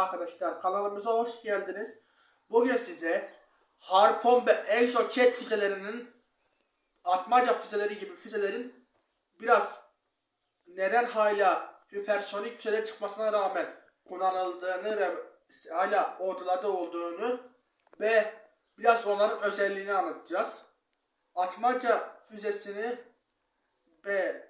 arkadaşlar kanalımıza hoş geldiniz. Bugün size Harpon ve Exocet füzelerinin atmaca füzeleri gibi füzelerin biraz neden hala hipersonik füzeler çıkmasına rağmen kullanıldığını hala ortalarda olduğunu ve biraz onların özelliğini anlatacağız. Atmaca füzesini ve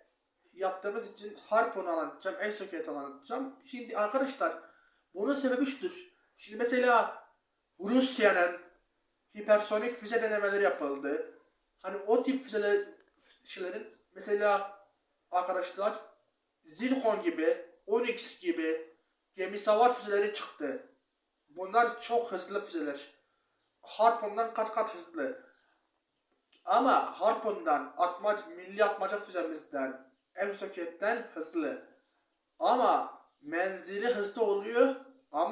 yaptığımız için Harpon'u anlatacağım, Exocet'i anlatacağım. Şimdi arkadaşlar bunun sebebi şudur. Şimdi mesela Rusya'nın hipersonik füze denemeleri yapıldı. Hani o tip füzeler, füzelerin mesela arkadaşlar Zircon gibi, Onyx gibi gemi savar füzeleri çıktı. Bunlar çok hızlı füzeler. Harpon'dan kat kat hızlı. Ama Harpon'dan atmac, milli atmaca füzemizden, Exocet'ten hızlı. Ama menzili hızlı oluyor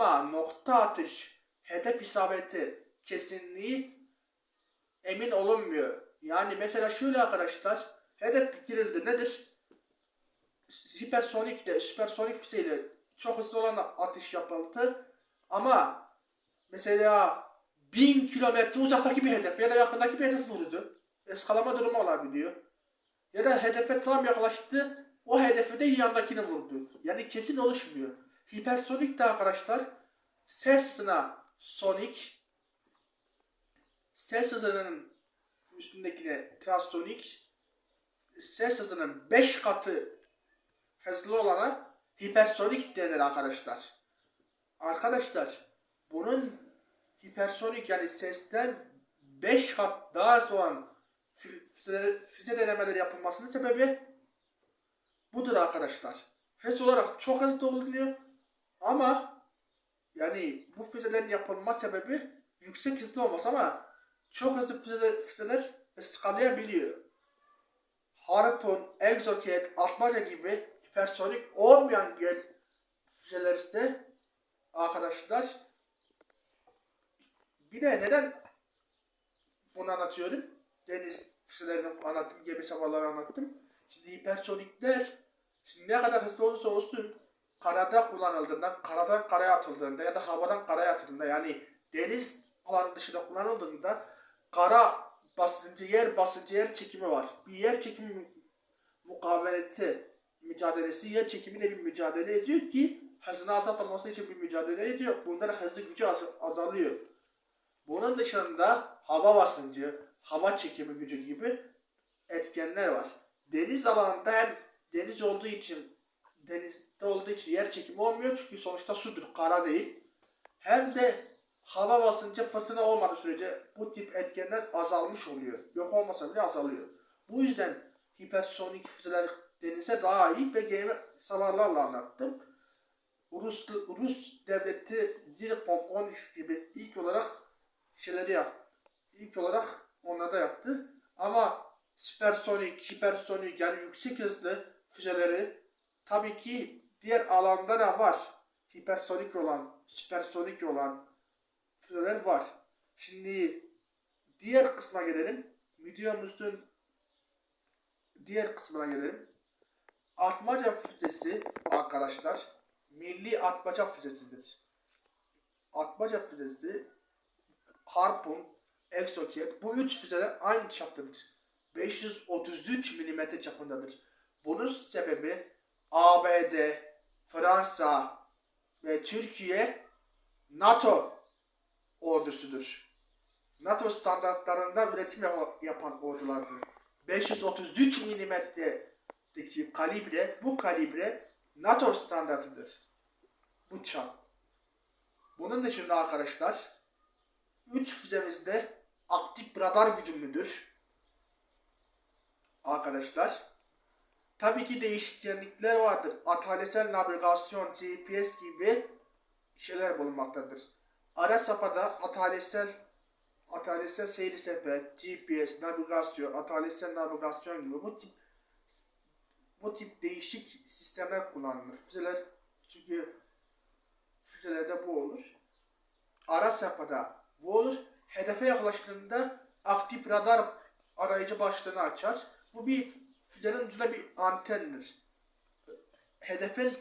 ama nokta atış, hedef isabeti, kesinliği emin olunmuyor. Yani mesela şöyle arkadaşlar, hedef girildi nedir? Hipersonik ile süpersonik füzeyle çok hızlı olan atış yapıldı. Ama mesela 1000 kilometre uzaktaki bir hedef ya da yakındaki bir hedef vurdu. Eskalama durumu olabiliyor. Ya da hedefe tam yaklaştı, o hedefe de yanındakini vurdu. Yani kesin oluşmuyor. Hipersonik de arkadaşlar ses hızına sonik, ses hızının üstündekine transsonik, ses hızının 5 katı hızlı olana hipersonik denir arkadaşlar. Arkadaşlar bunun hipersonik yani sesten 5 kat daha hızlı olan fü- füze, füze denemeleri yapılmasının sebebi budur arkadaşlar. Hız olarak çok hızlı olunuyor ama yani bu füzelerin yapılma sebebi yüksek hızlı olması ama çok hızlı füzeler, füzeler ıskalayabiliyor. Harpoon, Exocet, Atmaca gibi hipersonik olmayan gel füzeler ise arkadaşlar bir de neden bunu anlatıyorum? Deniz füzelerini anlattım, gemi savaları anlattım. Şimdi hipersonikler şimdi ne kadar hızlı olursa olsun karada kullanıldığında, karadan karaya atıldığında ya da havadan karaya atıldığında yani deniz alanı dışında kullanıldığında kara basıncı, yer basıncı, yer çekimi var. Bir yer çekimi mukavemeti mücadelesi, yer çekimiyle bir mücadele ediyor ki hızını azaltmaması için bir mücadele ediyor. Bunların hızlı gücü az- azalıyor. Bunun dışında hava basıncı, hava çekimi gücü gibi etkenler var. Deniz alanında hem deniz olduğu için denizde olduğu için yer çekimi olmuyor çünkü sonuçta sudur, kara değil. Hem de hava basıncı fırtına olmadığı sürece bu tip etkenler azalmış oluyor. Yok olmasa bile azalıyor. Bu yüzden hipersonik füzeler denize daha iyi ve gemi savarlarla anlattım. Rus, Rus devleti Zircon 13 gibi ilk olarak şeyleri yaptı. İlk olarak onlar da yaptı. Ama süpersonik, hipersonik yani yüksek hızlı füzeleri tabii ki diğer alanda da var. Hipersonik olan, süpersonik olan füzeler var. Şimdi diğer kısma gelelim. Videomuzun diğer kısmına gelelim. Atmaca füzesi arkadaşlar milli atmaca füzesidir. Atmaca füzesi Harpun, Exocet bu üç füzeler aynı çaptadır. 533 mm çapındadır. Bunun sebebi ABD, Fransa ve Türkiye NATO ordusudur. NATO standartlarında üretim yap- yapan ordulardır. 533 milimetredeki kalibre, bu kalibre NATO standartıdır. Bu çap. Bunun dışında arkadaşlar 3 füzemizde aktif radar güdümlüdür. Arkadaşlar. Tabii ki değişkenlikler vardır. Atalesel navigasyon, GPS gibi şeyler bulunmaktadır. Ara safhada atalesel atalesel seyir sepet, GPS, navigasyon, atalesel navigasyon gibi bu tip bu tip değişik sistemler kullanılır. Füzeler çünkü füzelerde bu olur. Ara safhada bu olur. Hedefe yaklaştığında aktif radar arayıcı başlığını açar. Bu bir füzenin ucunda bir antendir. Hedefin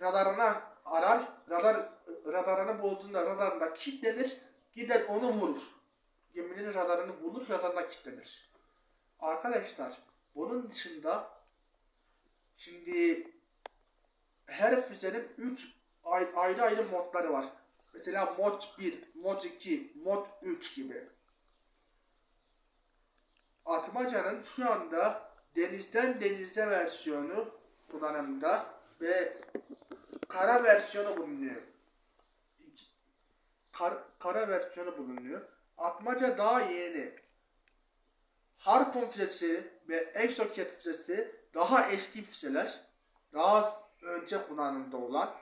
radarına arar, radar radar radarını bulduğunda radarında kilitlenir. Gider onu vurur. Geminin radarını bulur, radarına kilitlenir. Arkadaşlar bunun dışında şimdi her füzenin 3 ayrı ayrı modları var. Mesela mod 1, mod 2, mod 3 gibi. Atmaca'nın şu anda denizden denize versiyonu kullanımda ve kara versiyonu bulunuyor. Kar, kara versiyonu bulunuyor. Atmaca daha yeni. Harpun füzesi ve Exocet füzesi daha eski füzeler. Daha önce kullanımda olan.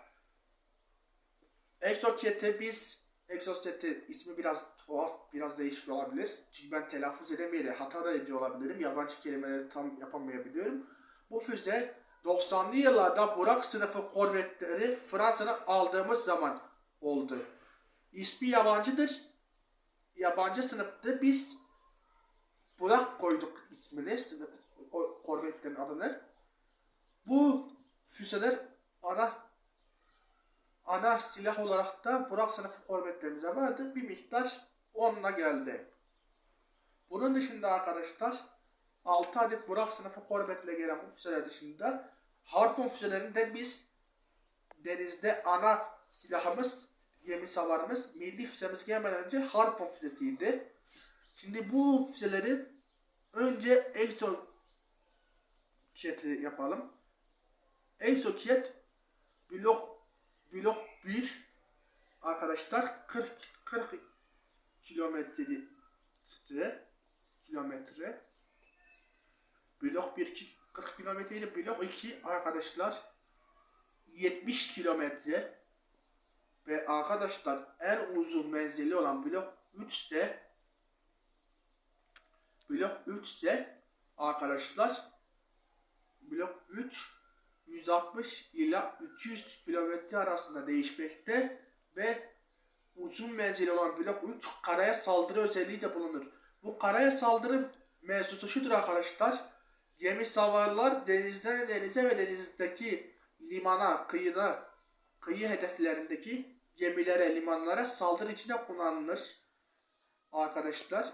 Exocet'e biz Exocet'e ismi biraz tuhaf, biraz değişik olabilir. Çünkü ben telaffuz edemeyerek hata da ediyor olabilirim. Yabancı kelimeleri tam yapamayabiliyorum. Bu füze 90'lı yıllarda Burak sınıfı korvetleri Fransa'dan aldığımız zaman oldu. İsmi yabancıdır. Yabancı sınıftı. Biz Burak koyduk ismini, sınıf, korvetlerin adını. Bu füzeler ana ana silah olarak da Burak sınıfı korvetlerimize vardı. Bir miktar onunla geldi. Bunun dışında arkadaşlar 6 adet Burak sınıfı korvetle gelen bu füzeler dışında Harpun füzelerinde biz denizde ana silahımız, gemi savarımız, milli füzemiz gelmeden önce Harpun füzesiydi. Şimdi bu füzelerin önce Exocet'i yapalım. Exocet blok blok 1 arkadaşlar 40 40 kilometre kilometre. Blok 1 ki- 40 kilometre ile blok 2 arkadaşlar 70 kilometre. Ve arkadaşlar en uzun menzili olan blok 3 ise blok 3 ise arkadaşlar blok 3 160 ila 200 kilometre arasında değişmekte ve uzun menzili olan blok 3 karaya saldırı özelliği de bulunur. Bu karaya saldırı mevzusu şudur arkadaşlar. Gemi savarlar denizden denize ve denizdeki limana, kıyıda, kıyı hedeflerindeki gemilere, limanlara saldırı içinde kullanılır. Arkadaşlar.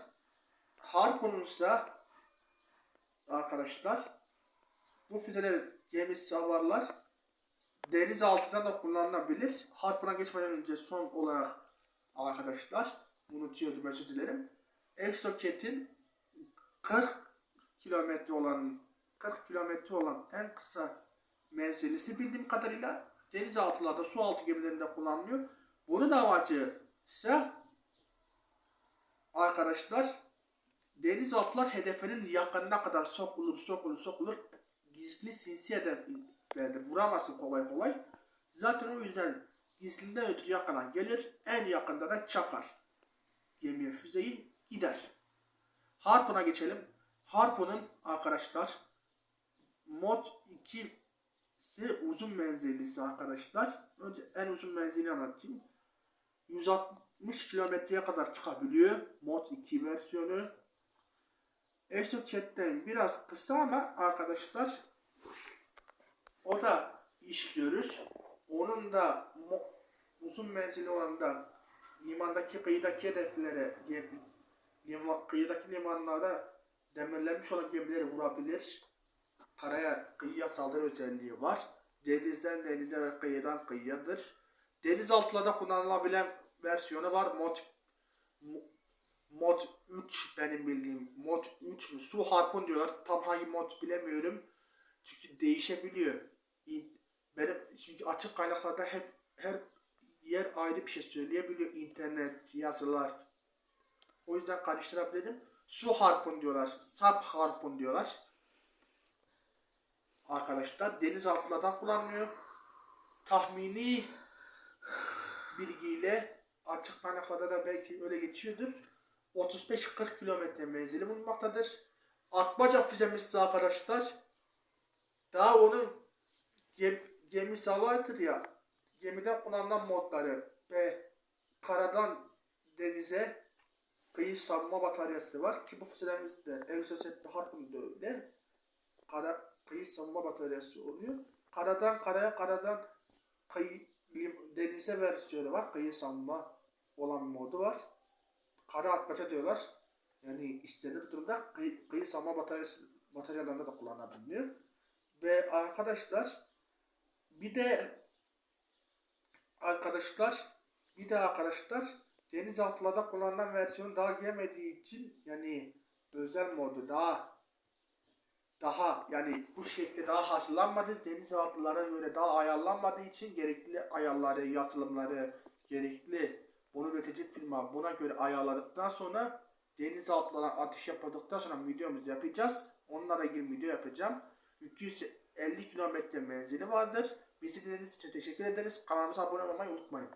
Harpunun ise arkadaşlar bu füzeler gemi savarlar deniz altında da kullanılabilir. Harpuna geçmeden önce son olarak arkadaşlar unutuyordum özür dilerim. Exocet'in 40 kilometre olan 40 kilometre olan en kısa menzilisi bildiğim kadarıyla denizaltılarda su altı gemilerinde kullanılıyor. Bunun amacı ise arkadaşlar denizaltılar hedefinin yakınına kadar sokulur sokulur sokulur gizli sinsi hedeflerde vuramazsın kolay kolay. Zaten o yüzden gizlinden ötürü yakına gelir en yakında da çakar. Gemiye füzeyi gider. Harpun'a geçelim. Harpun'un arkadaşlar mod 2 ise uzun menzillisi arkadaşlar. Önce en uzun menzili anlatayım. 160 kilometreye kadar çıkabiliyor. Mod 2 versiyonu. Exocet'ten biraz kısa ama arkadaşlar o da iş görür. Onun da uzun menzili olan da limandaki kıyıdaki hedeflere kıyıdaki limanlara demirlenmiş olan gemileri vurabilir. Karaya kıyıya saldırı özelliği var. Denizden denize ve kıyıdan kıyıyadır. Denizaltılarda kullanılabilen versiyonu var. Mod mo- mod 3 benim bildiğim. Mod 3 mü? Su harpun diyorlar. Tam hangi mod bilemiyorum. Çünkü değişebiliyor. Benim çünkü açık kaynaklarda hep her yer ayrı bir şey söyleyebiliyor. İnternet, yazılar. O yüzden karıştırabilirim. Su harpun diyorlar. Sap harpun diyorlar. Arkadaşlar denizaltılardan kullanılıyor. Tahmini bilgiyle açık kaynaklarda da belki öyle geçiyordur. 35-40 kilometre menzili bulunmaktadır. Atmaca füzemiz ise arkadaşlar daha onun gem, gemi savardır ya gemiden kullanılan modları ve karadan denize kıyı savunma bataryası var ki bu füzelerimizde Exocet'te Harpun'da öyle kara kıyı savunma bataryası oluyor. Karadan karaya karadan kıyı denize versiyonu var. Kıyı savunma olan modu var. Kara atmaca diyorlar. Yani istenir durumda kıyı, kıyı bataryası, bataryalarında da kullanılabiliyor. Ve arkadaşlar bir de arkadaşlar bir de arkadaşlar denizaltılarda kullanılan versiyonu daha gelmediği için yani özel modu daha daha yani bu şekilde daha hazırlanmadı. Denizaltılara göre daha ayarlanmadığı için gerekli ayarları, yazılımları, gerekli bunu üretecek firma buna göre ayarladıktan sonra denizaltılara atış yapıldıktan sonra videomuzu yapacağız. Onlara ilgili video yapacağım. 250 kilometre menzili vardır. Bizi dinlediğiniz için teşekkür ederiz. Kanalımıza abone olmayı unutmayın.